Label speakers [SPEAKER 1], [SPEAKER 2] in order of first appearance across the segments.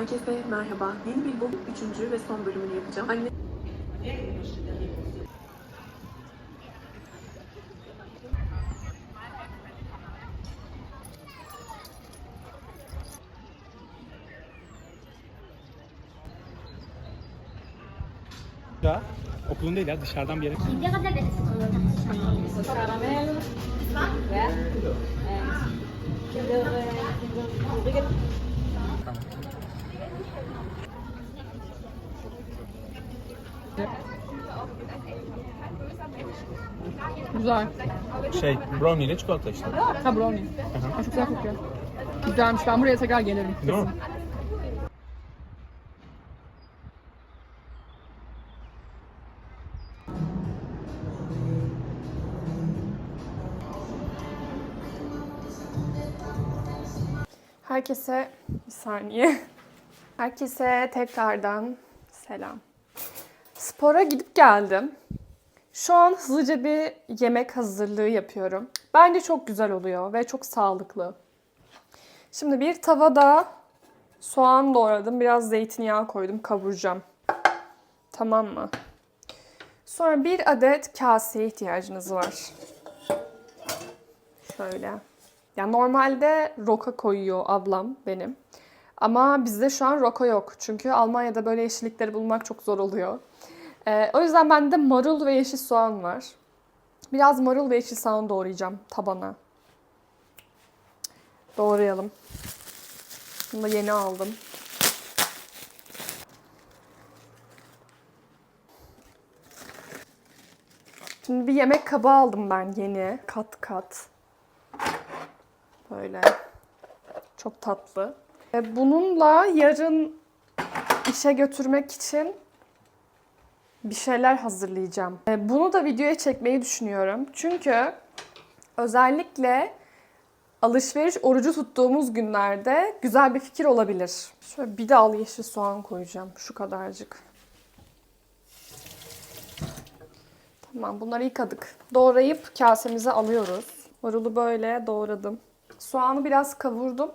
[SPEAKER 1] Herkese merhaba. Yeni bir bu üçüncü ve son bölümünü yapacağım. Anne
[SPEAKER 2] Ya okulun değil ya dışarıdan bir yere.
[SPEAKER 3] Güzel.
[SPEAKER 2] Şey brownie ile çikolata işte.
[SPEAKER 3] Ha brownie. Ha, çok güzel kokuyor. Güzelmiş. Ben buraya tekrar gelirim.
[SPEAKER 2] Değil mi?
[SPEAKER 4] Herkese bir saniye. Herkese tekrardan selam. Spora gidip geldim. Şu an hızlıca bir yemek hazırlığı yapıyorum. Bence çok güzel oluyor ve çok sağlıklı. Şimdi bir tavada soğan doğradım. Biraz zeytinyağı koydum. Kavuracağım. Tamam mı? Sonra bir adet kaseye ihtiyacınız var. Şöyle. Ya normalde roka koyuyor ablam benim. Ama bizde şu an roka yok. Çünkü Almanya'da böyle yeşillikleri bulmak çok zor oluyor. Ee, o yüzden bende marul ve yeşil soğan var. Biraz marul ve yeşil soğan doğrayacağım tabana. Doğrayalım. Bunu da yeni aldım. Şimdi bir yemek kabı aldım ben yeni. Kat kat. Böyle. Çok tatlı. Bununla yarın işe götürmek için bir şeyler hazırlayacağım. E, Bunu da videoya çekmeyi düşünüyorum. Çünkü özellikle alışveriş orucu tuttuğumuz günlerde güzel bir fikir olabilir. Şöyle bir dal yeşil soğan koyacağım. Şu kadarcık. Tamam bunları yıkadık. Doğrayıp kasemize alıyoruz. Marulu böyle doğradım. Soğanı biraz kavurdum.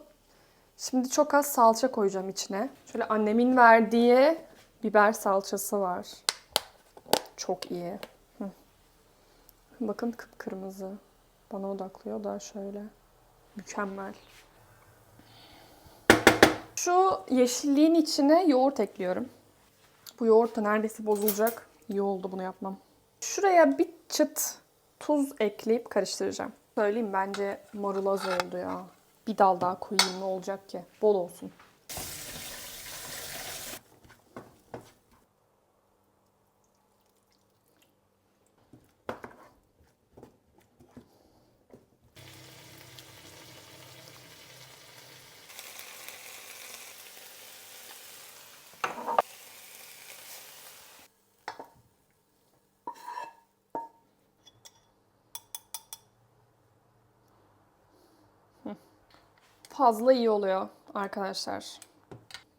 [SPEAKER 4] Şimdi çok az salça koyacağım içine. Şöyle annemin verdiği biber salçası var. Çok iyi. Hı. Bakın kıpkırmızı. Bana odaklıyor da şöyle. Mükemmel. Şu yeşilliğin içine yoğurt ekliyorum. Bu yoğurt da neredeyse bozulacak. İyi oldu bunu yapmam. Şuraya bir çıt tuz ekleyip karıştıracağım. Söyleyeyim bence marul az oldu ya. Bir dal daha koyayım ne olacak ki? Bol olsun. Fazla iyi oluyor arkadaşlar.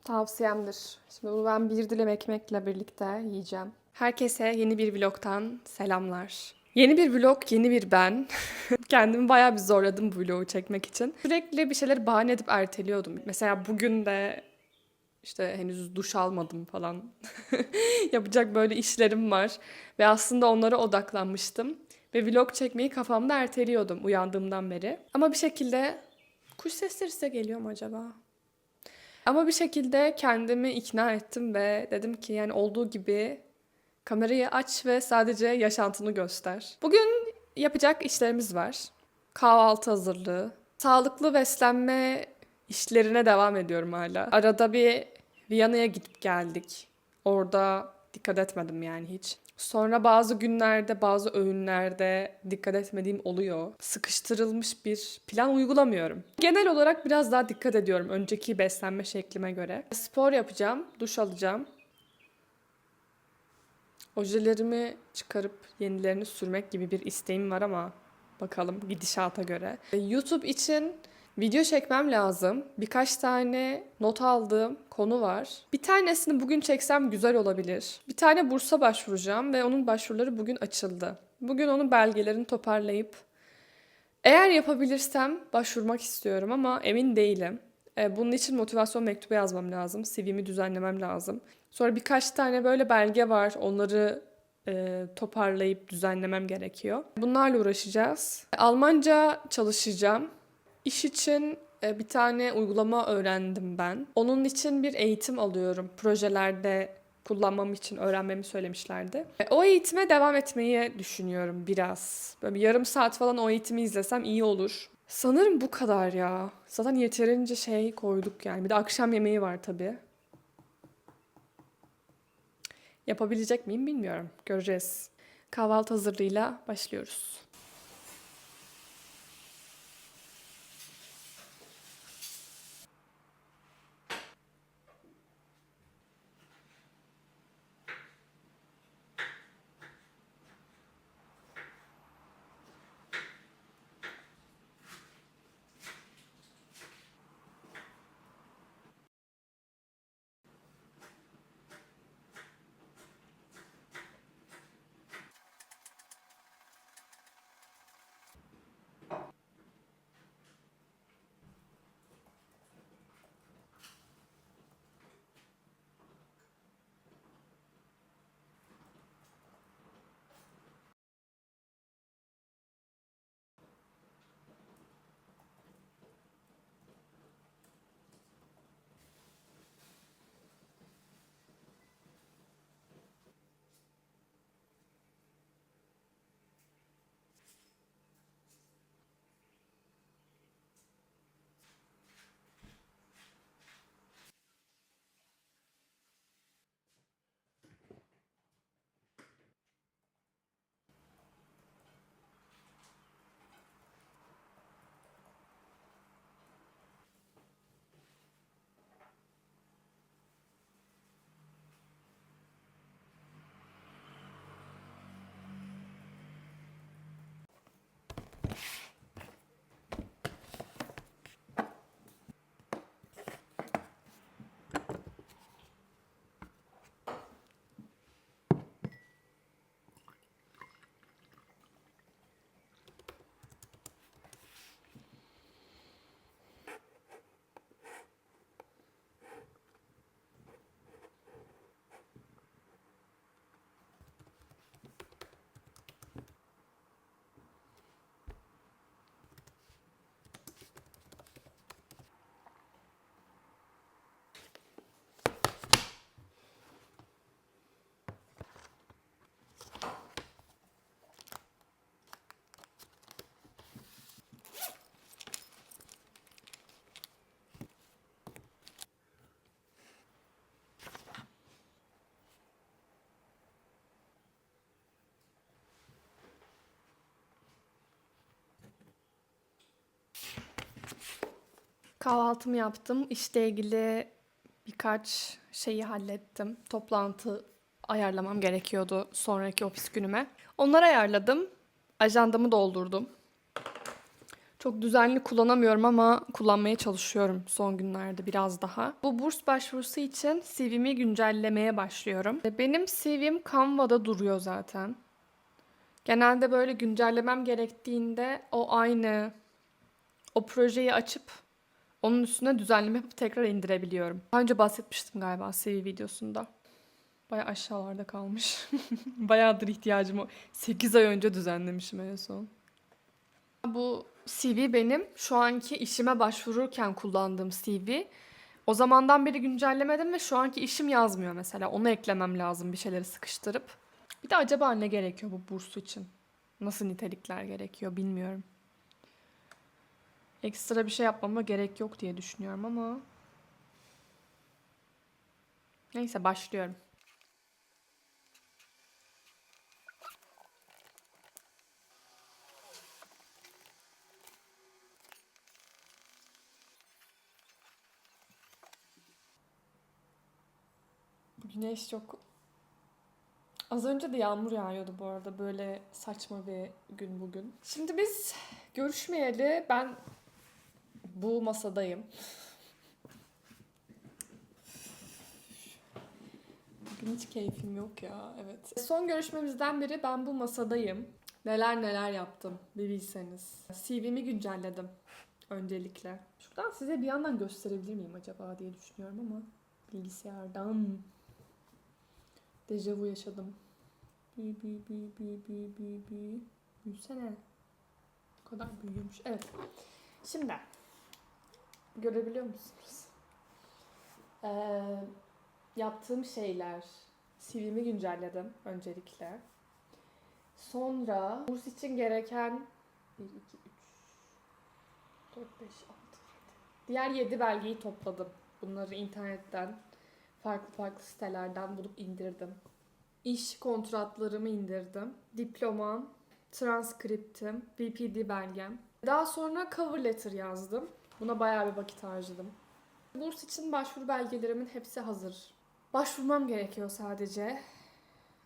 [SPEAKER 4] Tavsiyemdir. Şimdi bunu ben bir dilim ekmekle birlikte yiyeceğim. Herkese yeni bir vlogtan selamlar. Yeni bir vlog, yeni bir ben. Kendimi bayağı bir zorladım bu vlogu çekmek için. Sürekli bir şeyleri bahane edip erteliyordum. Mesela bugün de işte henüz duş almadım falan. Yapacak böyle işlerim var. Ve aslında onlara odaklanmıştım. Ve vlog çekmeyi kafamda erteliyordum uyandığımdan beri. Ama bir şekilde kuş sesleri size geliyor mu acaba? Ama bir şekilde kendimi ikna ettim ve dedim ki yani olduğu gibi kamerayı aç ve sadece yaşantını göster. Bugün yapacak işlerimiz var. Kahvaltı hazırlığı, sağlıklı beslenme işlerine devam ediyorum hala. Arada bir Viyana'ya gidip geldik. Orada dikkat etmedim yani hiç. Sonra bazı günlerde, bazı öğünlerde dikkat etmediğim oluyor. Sıkıştırılmış bir plan uygulamıyorum. Genel olarak biraz daha dikkat ediyorum önceki beslenme şeklime göre. Spor yapacağım, duş alacağım. Ojelerimi çıkarıp yenilerini sürmek gibi bir isteğim var ama bakalım gidişata göre. YouTube için Video çekmem lazım. Birkaç tane not aldığım konu var. Bir tanesini bugün çeksem güzel olabilir. Bir tane bursa başvuracağım ve onun başvuruları bugün açıldı. Bugün onun belgelerini toparlayıp eğer yapabilirsem başvurmak istiyorum ama emin değilim. E, bunun için motivasyon mektubu yazmam lazım. CV'mi düzenlemem lazım. Sonra birkaç tane böyle belge var. Onları e, toparlayıp düzenlemem gerekiyor. Bunlarla uğraşacağız. Almanca çalışacağım. İş için e, bir tane uygulama öğrendim ben. Onun için bir eğitim alıyorum. Projelerde kullanmam için öğrenmemi söylemişlerdi. E, O eğitime devam etmeyi düşünüyorum biraz. Böyle bir yarım saat falan o eğitimi izlesem iyi olur. Sanırım bu kadar ya. Zaten yeterince şey koyduk yani. Bir de akşam yemeği var tabii. Yapabilecek miyim bilmiyorum. Göreceğiz. Kahvaltı hazırlığıyla başlıyoruz. Kahvaltımı yaptım. İşle ilgili birkaç şeyi hallettim. Toplantı ayarlamam gerekiyordu sonraki ofis günüme. Onları ayarladım. Ajandamı doldurdum. Çok düzenli kullanamıyorum ama kullanmaya çalışıyorum son günlerde biraz daha. Bu burs başvurusu için CV'mi güncellemeye başlıyorum. Benim CV'm Canva'da duruyor zaten. Genelde böyle güncellemem gerektiğinde o aynı o projeyi açıp onun üstüne düzenleme yapıp tekrar indirebiliyorum. Daha önce bahsetmiştim galiba CV videosunda. Baya aşağılarda kalmış. Bayağıdır ihtiyacım o. 8 ay önce düzenlemişim en son. Bu CV benim şu anki işime başvururken kullandığım CV. O zamandan beri güncellemedim ve şu anki işim yazmıyor mesela. Onu eklemem lazım bir şeyleri sıkıştırıp. Bir de acaba ne gerekiyor bu burs için? Nasıl nitelikler gerekiyor bilmiyorum. Ekstra bir şey yapmama gerek yok diye düşünüyorum ama... Neyse başlıyorum. Güneş çok... Az önce de yağmur yağıyordu bu arada. Böyle saçma bir gün bugün. Şimdi biz görüşmeyeli ben bu masadayım. Bugün hiç keyfim yok ya. Evet. Son görüşmemizden beri ben bu masadayım. Neler neler yaptım bir bilseniz. CV'mi güncelledim. Öncelikle. Şuradan size bir yandan gösterebilir miyim acaba diye düşünüyorum ama bilgisayardan dejavu yaşadım. Büyü büyü büyü büyü büyü büyü büyü. Büyüsene. O kadar büyüyormuş. Evet. Şimdi görebiliyor musunuz? Ee, yaptığım şeyler. CV'mi güncelledim öncelikle. Sonra kurs için gereken 1, 2, 3, 4, 5, 6, 7. Diğer 7 belgeyi topladım. Bunları internetten, farklı farklı sitelerden bulup indirdim. İş kontratlarımı indirdim. Diplomam, transkriptim, BPD belgem. Daha sonra cover letter yazdım. Buna bayağı bir vakit harcadım. Burs için başvuru belgelerimin hepsi hazır. Başvurmam gerekiyor sadece.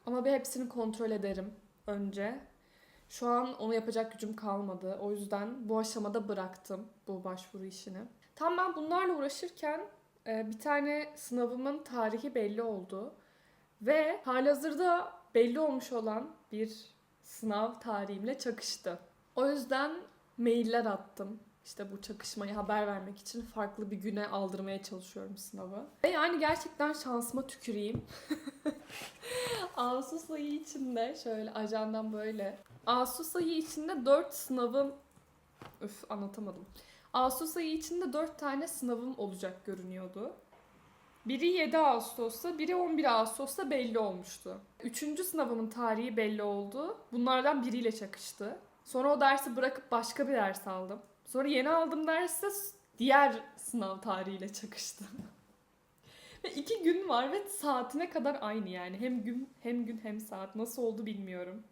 [SPEAKER 4] Ama bir hepsini kontrol ederim önce. Şu an onu yapacak gücüm kalmadı. O yüzden bu aşamada bıraktım bu başvuru işini. Tam ben bunlarla uğraşırken e, bir tane sınavımın tarihi belli oldu. Ve halihazırda belli olmuş olan bir sınav tarihimle çakıştı. O yüzden mailler attım. İşte bu çakışmayı haber vermek için farklı bir güne aldırmaya çalışıyorum sınavı. Ve yani gerçekten şansıma tüküreyim. Ağustos ayı içinde şöyle ajandan böyle. Ağustos ayı içinde 4 sınavım... Üf anlatamadım. Ağustos ayı içinde 4 tane sınavım olacak görünüyordu. Biri 7 Ağustos'ta, biri 11 Ağustos'ta belli olmuştu. Üçüncü sınavımın tarihi belli oldu. Bunlardan biriyle çakıştı. Sonra o dersi bırakıp başka bir ders aldım. Sonra yeni aldığım ders de diğer sınav tarihiyle çakıştı. ve iki gün var ve saatine kadar aynı yani. Hem gün hem gün hem saat. Nasıl oldu bilmiyorum.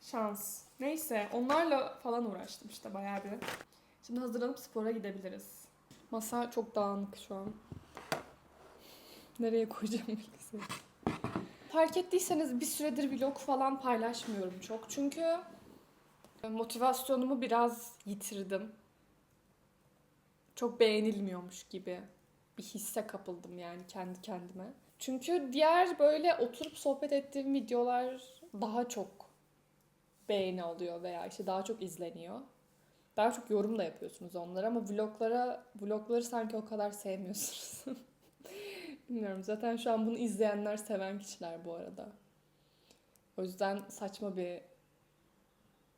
[SPEAKER 4] Şans. Neyse onlarla falan uğraştım işte bayağı bir. Şimdi hazırlanıp spora gidebiliriz. Masa çok dağınık şu an. Nereye koyacağım bilgisayarı? Fark ettiyseniz bir süredir vlog falan paylaşmıyorum çok. Çünkü motivasyonumu biraz yitirdim. Çok beğenilmiyormuş gibi bir hisse kapıldım yani kendi kendime. Çünkü diğer böyle oturup sohbet ettiğim videolar daha çok beğeni alıyor veya işte daha çok izleniyor. Daha çok yorum da yapıyorsunuz onlara ama vloglara vlogları sanki o kadar sevmiyorsunuz. Bilmiyorum zaten şu an bunu izleyenler seven kişiler bu arada. O yüzden saçma bir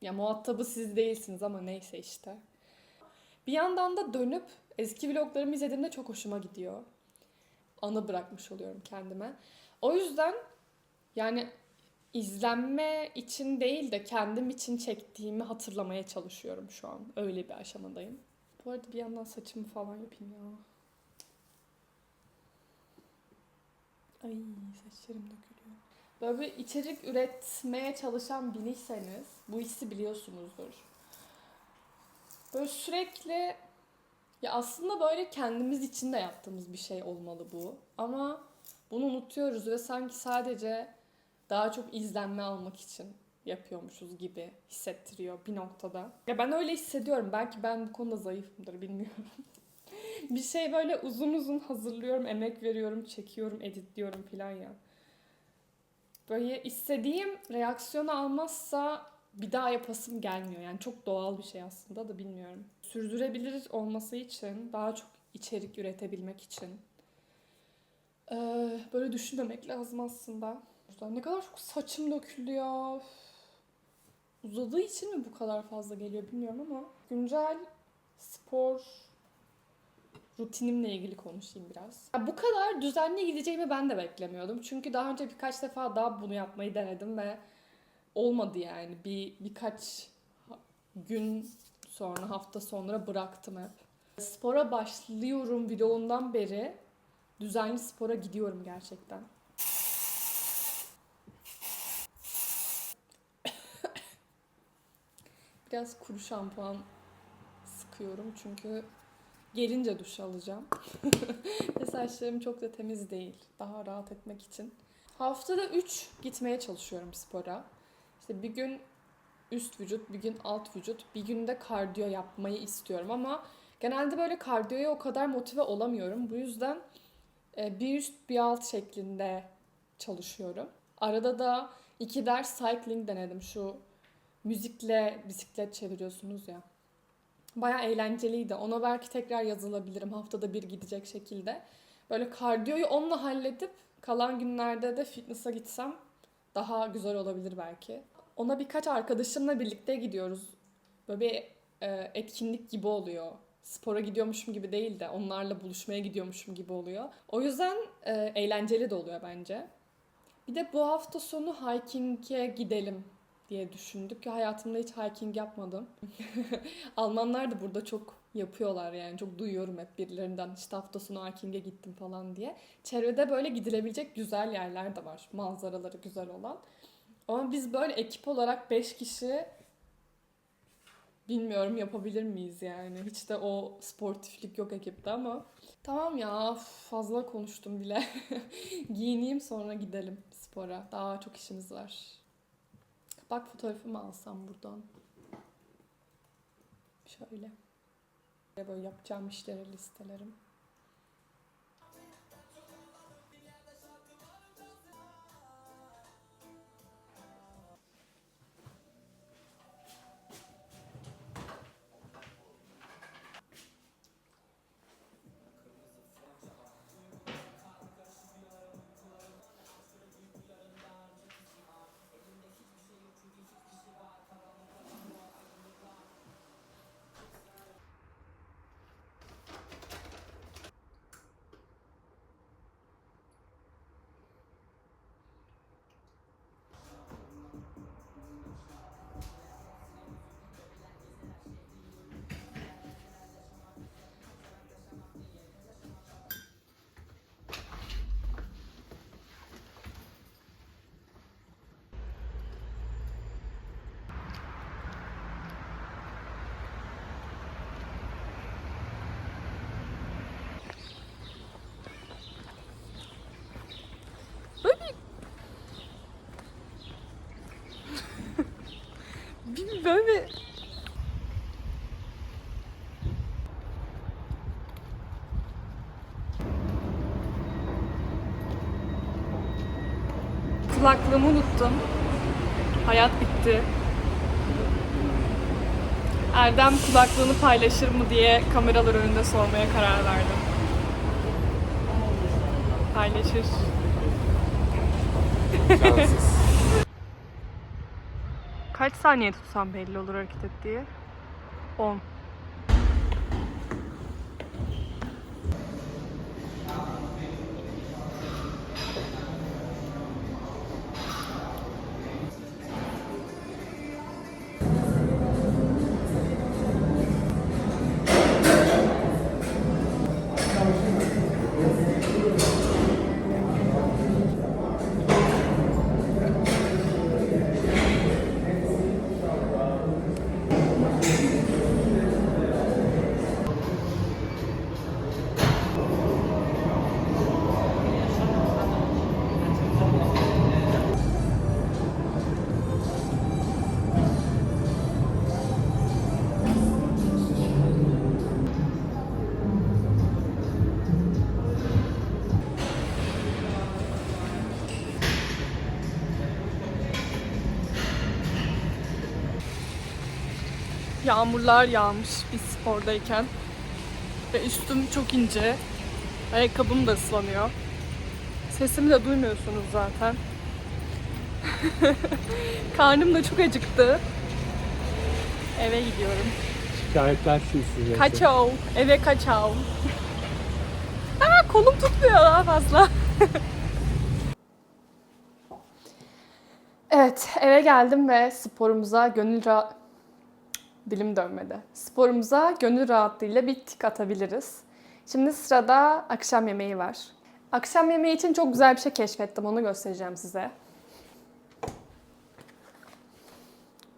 [SPEAKER 4] ya muhatabı siz değilsiniz ama neyse işte. Bir yandan da dönüp eski vloglarımı izlediğimde çok hoşuma gidiyor. Anı bırakmış oluyorum kendime. O yüzden yani izlenme için değil de kendim için çektiğimi hatırlamaya çalışıyorum şu an. Öyle bir aşamadayım. Bu arada bir yandan saçımı falan yapayım ya. Ay saçlarım dökülüyor. Böyle bir içerik üretmeye çalışan biriyseniz bu hissi biliyorsunuzdur. Böyle sürekli ya aslında böyle kendimiz için de yaptığımız bir şey olmalı bu. Ama bunu unutuyoruz ve sanki sadece daha çok izlenme almak için yapıyormuşuz gibi hissettiriyor bir noktada. Ya ben öyle hissediyorum. Belki ben bu konuda zayıfımdır bilmiyorum. bir şey böyle uzun uzun hazırlıyorum, emek veriyorum, çekiyorum, editliyorum falan ya. Böyle istediğim reaksiyonu almazsa bir daha yapasım gelmiyor. Yani çok doğal bir şey aslında da bilmiyorum. Sürdürebilir olması için, daha çok içerik üretebilmek için eee, böyle düşünmemek lazım aslında. Ne kadar çok saçım döküldü ya. Üf. Uzadığı için mi bu kadar fazla geliyor bilmiyorum ama güncel spor rutinimle ilgili konuşayım biraz. Ya bu kadar düzenli gideceğimi ben de beklemiyordum. Çünkü daha önce birkaç defa daha bunu yapmayı denedim ve olmadı yani. Bir birkaç gün sonra, hafta sonra bıraktım hep. Spora başlıyorum vlogundan beri düzenli spora gidiyorum gerçekten. Biraz kuru şampuan sıkıyorum çünkü gelince duş alacağım. Ve saçlarım çok da temiz değil. Daha rahat etmek için. Haftada 3 gitmeye çalışıyorum spora. İşte bir gün üst vücut, bir gün alt vücut, bir günde kardiyo yapmayı istiyorum ama genelde böyle kardiyoya o kadar motive olamıyorum. Bu yüzden e, bir üst bir alt şeklinde çalışıyorum. Arada da iki ders cycling denedim. Şu müzikle bisiklet çeviriyorsunuz ya. Bayağı eğlenceliydi. Ona belki tekrar yazılabilirim haftada bir gidecek şekilde. Böyle kardiyoyu onunla halledip kalan günlerde de fitness'a gitsem daha güzel olabilir belki. Ona birkaç arkadaşımla birlikte gidiyoruz. Böyle bir e, etkinlik gibi oluyor. Spora gidiyormuşum gibi değil de onlarla buluşmaya gidiyormuşum gibi oluyor. O yüzden e, eğlenceli de oluyor bence. Bir de bu hafta sonu hiking'e gidelim diye düşündük ki hayatımda hiç hiking yapmadım. Almanlar da burada çok yapıyorlar yani çok duyuyorum hep birilerinden işte hafta sonu hiking'e gittim falan diye. Çevrede böyle gidilebilecek güzel yerler de var manzaraları güzel olan. Ama biz böyle ekip olarak 5 kişi bilmiyorum yapabilir miyiz yani. Hiç de o sportiflik yok ekipte ama. Tamam ya fazla konuştum bile. Giyineyim sonra gidelim spora. Daha çok işimiz var. Bak fotoğrafımı alsam buradan. Şöyle. Böyle yapacağım işleri listelerim. Böyle Kulaklığımı unuttum. Hayat bitti. Erdem kulaklığını paylaşır mı diye kameralar önünde sormaya karar verdim. Paylaşır.
[SPEAKER 2] Şanssız.
[SPEAKER 4] Kaç saniye tutsam belli olur hareket ettiği? 10. Yağmurlar yağmış biz spordayken. Ve üstüm çok ince. Ayakkabım da ıslanıyor. Sesimi de duymuyorsunuz zaten. Karnım da çok acıktı. Eve gidiyorum.
[SPEAKER 2] Şikayetler silsilesi.
[SPEAKER 4] Kaçao. Eve kaçao. Aa, kolum tutmuyor daha fazla. evet eve geldim ve sporumuza gönül rahat... Dilim dönmedi. Sporumuza gönül rahatlığıyla bir tik atabiliriz. Şimdi sırada akşam yemeği var. Akşam yemeği için çok güzel bir şey keşfettim. Onu göstereceğim size.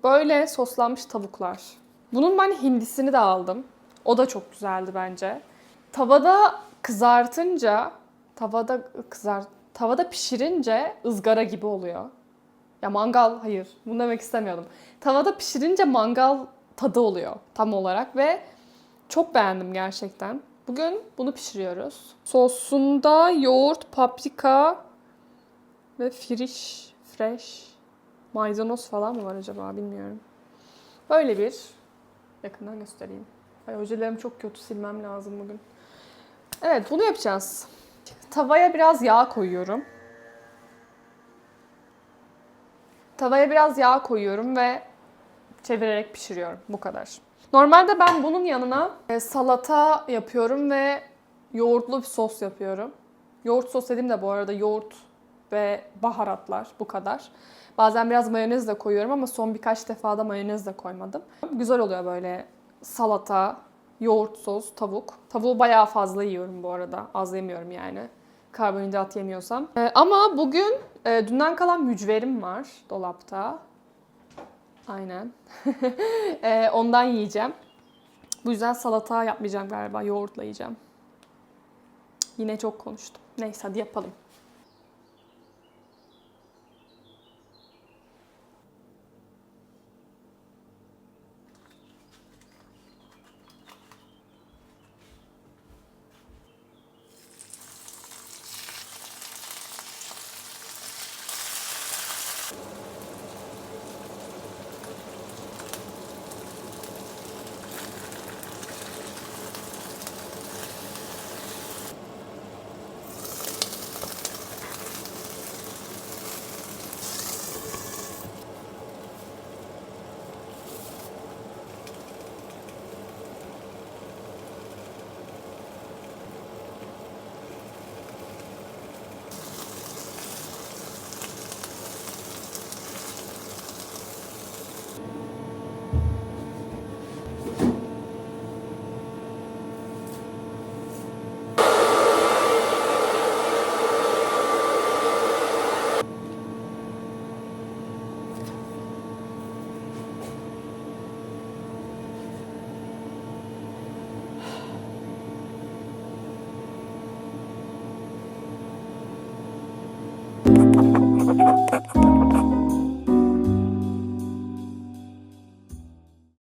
[SPEAKER 4] Böyle soslanmış tavuklar. Bunun ben hindisini de aldım. O da çok güzeldi bence. Tavada kızartınca, tavada kızar, tavada pişirince ızgara gibi oluyor. Ya mangal hayır. Bunu demek istemiyordum. Tavada pişirince mangal tadı oluyor tam olarak ve çok beğendim gerçekten. Bugün bunu pişiriyoruz. Sosunda yoğurt, paprika ve friş, fresh, maydanoz falan mı var acaba bilmiyorum. Böyle bir yakından göstereyim. Ay ojelerim çok kötü silmem lazım bugün. Evet bunu yapacağız. Tavaya biraz yağ koyuyorum. Tavaya biraz yağ koyuyorum ve çevirerek pişiriyorum. Bu kadar. Normalde ben bunun yanına e, salata yapıyorum ve yoğurtlu bir sos yapıyorum. Yoğurt sos dediğim de bu arada yoğurt ve baharatlar bu kadar. Bazen biraz mayonez de koyuyorum ama son birkaç defada mayonez de koymadım. Güzel oluyor böyle salata, yoğurt sos, tavuk. Tavuğu bayağı fazla yiyorum bu arada. Az yemiyorum yani. Karbonhidrat yemiyorsam. Ee, ama bugün e, dünden kalan mücverim var dolapta. Aynen. Ee, ondan yiyeceğim. Bu yüzden salata yapmayacağım galiba. Yoğurtla yiyeceğim. Yine çok konuştum. Neyse hadi yapalım.